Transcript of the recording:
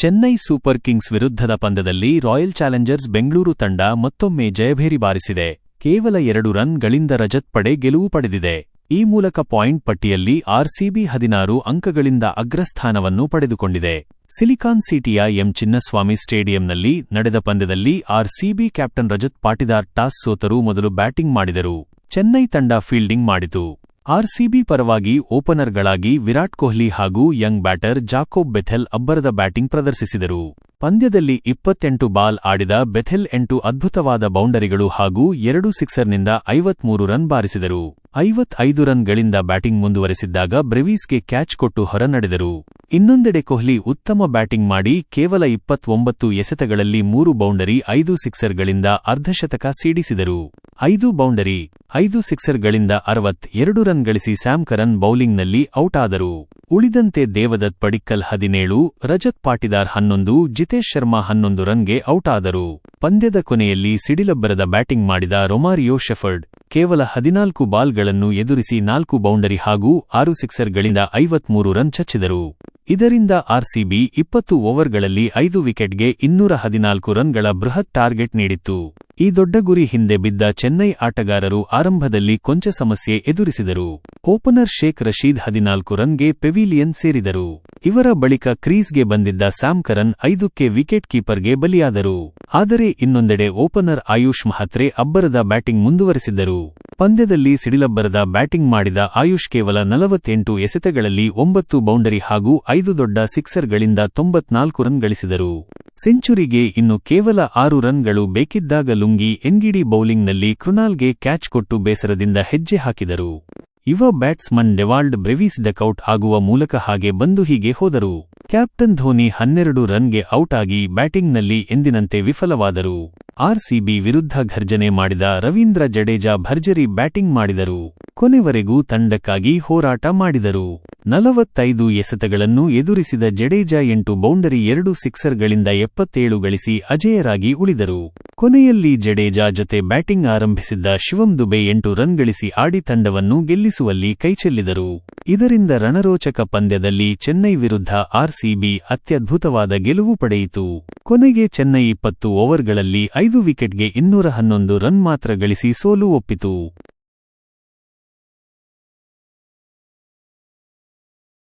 Chennai super Kings ವಿರುದ್ಧದ ಪಂದ್ಯದಲ್ಲಿ royal Challengers Bengaluru ತಂಡ ಮತ್ತೊಮ್ಮೆ ಜಯಭೇರಿ ಬಾರಿಸಿದೆ ಕೇವಲ ಎರಡು ರನ್ಗಳಿಂದ ರಜತ್ ಪಡೆ ಗೆಲುವು ಪಡೆದಿದೆ. ಈ ಮೂಲಕ ಪಾಯಿಂಟ್ ಪಟ್ಟಿಯಲ್ಲಿ ಆರ್ಸಿಬಿ ಹದಿನಾರು ಅಂಕಗಳಿಂದ ಅಗ್ರಸ್ಥಾನವನ್ನು ಪಡೆದುಕೊಂಡಿದೆ. ಸಿಲಿಕಾನ್ ಸಿಟಿಯ ಎಂ ಚಿನ್ನಸ್ವಾಮಿ ಸ್ಟೇಡಿಯಂನಲ್ಲಿ ನಡೆದ ಪಂದ್ಯದಲ್ಲಿ RCB captain Rajat Patidar toss ಸೋತರು ಮೊದಲು ಬ್ಯಾಟಿಂಗ್ ಮಾಡಿದರು. ಚೆನ್ನೈ ತಂಡ ಫೀಲ್ಡಿಂಗ್ ಮಾಡಿತು. ಆರ್ಸಿಬಿ ಪರವಾಗಿ ಓಪನರ್ಗಳಾಗಿ ವಿರಾಟ್ ಕೊಹ್ಲಿ ಹಾಗೂ ಯಂಗ್ ಬ್ಯಾಟರ್ ಜಾಕೋಬ್ ಬೆಥೆಲ್ ಅಬ್ಬರದ ಬ್ಯಾಟಿಂಗ್ ಪ್ರದರ್ಶಿಸಿದರು. ಪಂದ್ಯದಲ್ಲಿ ಇಪ್ಪತ್ತೆಂಟು ಬಾಲ್ ಆಡಿದ ಬೆಥೆಲ್ ಎಂಟು ಅದ್ಭುತವಾದ ಬೌಂಡರಿಗಳು ಹಾಗೂ ಎರಡು ಸಿಕ್ಸರ್ನಿಂದ ಐವತ್ಮೂರು ರನ್ ಬಾರಿಸಿದರು. ಐವತ್ತೈದು ರನ್ಗಳಿಂದ ಬ್ಯಾಟಿಂಗ್ ಮುಂದುವರೆಸಿದ್ದಾಗ ಬ್ರೆವೀಸ್ಗೆ ಕ್ಯಾಚ್ ಕೊಟ್ಟು ಹೊರನಡೆದರು. ಇನ್ನೊಂದೆಡೆ ಕೊಹ್ಲಿ ಉತ್ತಮ ಬ್ಯಾಟಿಂಗ್ ಮಾಡಿ ಕೇವಲ ಇಪ್ಪತ್ತೊಂಬತ್ತು ಎಸೆತಗಳಲ್ಲಿ ಮೂರು ಬೌಂಡರಿ, ಐದು ಸಿಕ್ಸರ್ಗಳಿಂದ ಅರ್ಧಶತಕ ಸಿಡಿಸಿದರು. ಐದು ಬೌಂಡರಿ, ಐದು ಸಿಕ್ಸರ್ಗಳಿಂದ ಅರವತ್ ಎರಡು ರನ್ ಗಳಿಸಿ ಸ್ಯಾಮ್ ಕರನ್ ಬೌಲಿಂಗ್ನಲ್ಲಿ ಔಟ್ ಆದರು ಉಳಿದಂತೆ ದೇವದತ್ ಪಡಿಕ್ಕಲ್ ಹದಿನೇಳು, ರಜತ್ ಪಾಟಿದಾರ್ ಹನ್ನೊಂದು, ಜಿತೇಶ್ ಶರ್ಮಾ ಹನ್ನೊಂದು ರನ್ಗೆ ಔಟ್ ಆದರು ಪಂದ್ಯದ ಕೊನೆಯಲ್ಲಿ ಸಿಡಿಲಬ್ಬರದ ಬ್ಯಾಟಿಂಗ್ ಮಾಡಿದ ರೊಮಾರಿಯೋ ಶೆಫರ್ಡ್, ಕೇವಲ ಹದಿನಾಲ್ಕು ಬಾಲ್ಗಳನ್ನು ಎದುರಿಸಿ ನಾಲ್ಕು ಬೌಂಡರಿ ಹಾಗೂ ಆರು ಸಿಕ್ಸರ್ಗಳಿಂದ ಐವತ್ಮೂರು ರನ್ ಚಚ್ಚಿದರು. ಇದರಿಂದ ಆರ್ಸಿಬಿ ಇಪ್ಪತ್ತು ಓವರ್ಗಳಲ್ಲಿ ಐದು ವಿಕೆಟ್ಗೆ ಇನ್ನೂರ ಹದಿನಾಲ್ಕು ರನ್ಗಳ ಬೃಹತ್ ಟಾರ್ಗೆಟ್ ನೀಡಿತ್ತು. ಈ ದೊಡ್ಡ ಗುರಿ ಹಿಂದೆ ಬಿದ್ದ ಚೆನ್ನೈ ಆಟಗಾರರು ಆರಂಭದಲ್ಲಿ ಕೊಂಚ ಸಮಸ್ಯೆ ಎದುರಿಸಿದರು. ಓಪನರ್ ಶೇಖ್ ರಶೀದ್ ಹದಿನಾಲ್ಕು ರನ್ಗೆ ಪೆವಿಲಿಯನ್ ಸೇರಿದರು. ಇವರ ಬಳಿಕ ಕ್ರೀಸ್ಗೆ ಬಂದಿದ್ದ ಸ್ಯಾಮ್ ಕರನ್ ಐದಕ್ಕೆ ವಿಕೆಟ್ ಕೀಪರ್ಗೆ ಬಲಿಯಾದರು. ಆದರೆ ಇನ್ನೊಂದೆಡೆ ಓಪನರ್ ಆಯುಷ್ ಮಹತ್ರೆ ಅಬ್ಬರದ ಬ್ಯಾಟಿಂಗ್ ಮುಂದುವರೆಸಿದ್ದರು. ಪಂದ್ಯದಲ್ಲಿ ಸಿಡಿಲಬ್ಬರದ ಬ್ಯಾಟಿಂಗ್ ಮಾಡಿದ ಆಯುಷ್ ಕೇವಲ ನಲವತ್ತೆಂಟು ಎಸೆತಗಳಲ್ಲಿ ಒಂಬತ್ತು ಬೌಂಡರಿ ಹಾಗೂ ಐದು ದೊಡ್ಡ ಸಿಕ್ಸರ್ಗಳಿಂದ ತೊಂಬತ್ನಾಲ್ಕು ರನ್ ಗಳಿಸಿದರು. ಸೆಂಚುರಿಗೆ ಇನ್ನು ಕೇವಲ ಆರು ರನ್ಗಳು ಬೇಕಿದ್ದಾಗ ಲುಂಗಿ ಎನ್ಗಿಡಿ ಬೌಲಿಂಗ್ನಲ್ಲಿ ಕೃನಾಲ್ಗೆ ಕ್ಯಾಚ್ ಕೊಟ್ಟು ಬೇಸರದಿಂದ ಹೆಜ್ಜೆ ಹಾಕಿದರು. ಯುವ ಬ್ಯಾಟ್ಸ್ಮನ್ ಡೆವಾಲ್ಡ್ ಬ್ರೆವೀಸ್ ಡಕೌಟ್ ಆಗುವ ಮೂಲಕ ಹಾಗೆ ಬಂದು ಹೀಗೆ ಹೋದರು. ಕ್ಯಾಪ್ಟನ್ ಧೋನಿ ಹನ್ನೆರಡು ರನ್ಗೆ ಔಟ್ ಆಗಿ ಬ್ಯಾಟಿಂಗ್ನಲ್ಲಿ ಎಂದಿನಂತೆ ವಿಫಲವಾದರು. ಆರ್ಸಿಬಿ ವಿರುದ್ಧ ಘರ್ಜನೆ ಮಾಡಿದ ರವೀಂದ್ರ ಜಡೇಜಾ ಭರ್ಜರಿ ಬ್ಯಾಟಿಂಗ್ ಮಾಡಿದರು. ಕೊನೆವರೆಗೂ ತಂಡಕ್ಕಾಗಿ ಹೋರಾಟ ಮಾಡಿದರು. ನಲವತ್ತೈದು ಎಸೆತಗಳನ್ನು ಎದುರಿಸಿದ ಜಡೇಜಾ ಎಂಟು ಬೌಂಡರಿ ಎರಡು ಸಿಕ್ಸರ್ಗಳಿಂದ ಎಪ್ಪತ್ತೇಳು ಗಳಿಸಿ ಅಜೇಯರಾಗಿ ಉಳಿದರು. ಕೊನೆಯಲ್ಲಿ ಜಡೇಜಾ ಜೊತೆ ಬ್ಯಾಟಿಂಗ್ ಆರಂಭಿಸಿದ್ದ ಶಿವಂ ದುಬೆ ಎಂಟು ರನ್ ಗಳಿಸಿ ಆಡಿ ತಂಡವನ್ನು ಗೆಲ್ಲಿಸುವಲ್ಲಿ ಕೈಚೆಲ್ಲಿದರು ಇದರಿಂದ ರಣರೋಚಕ ಪಂದ್ಯದಲ್ಲಿ ಚೆನ್ನೈ ವಿರುದ್ಧ ಆರ್ಸಿಬಿ ಅತ್ಯದ್ಭುತವಾದ ಗೆಲುವು ಪಡೆಯಿತು. ಕೊನೆಗೆ ಚೆನ್ನೈ ಇಪ್ಪತ್ತು ಓವರ್ಗಳಲ್ಲಿ ಐದು ವಿಕೆಟ್ಗೆ ಇನ್ನೂರ ಹನ್ನೊಂದು ರನ್ ಮಾತ್ರ ಗಳಿಸಿ ಸೋಲು ಒಪ್ಪಿತು.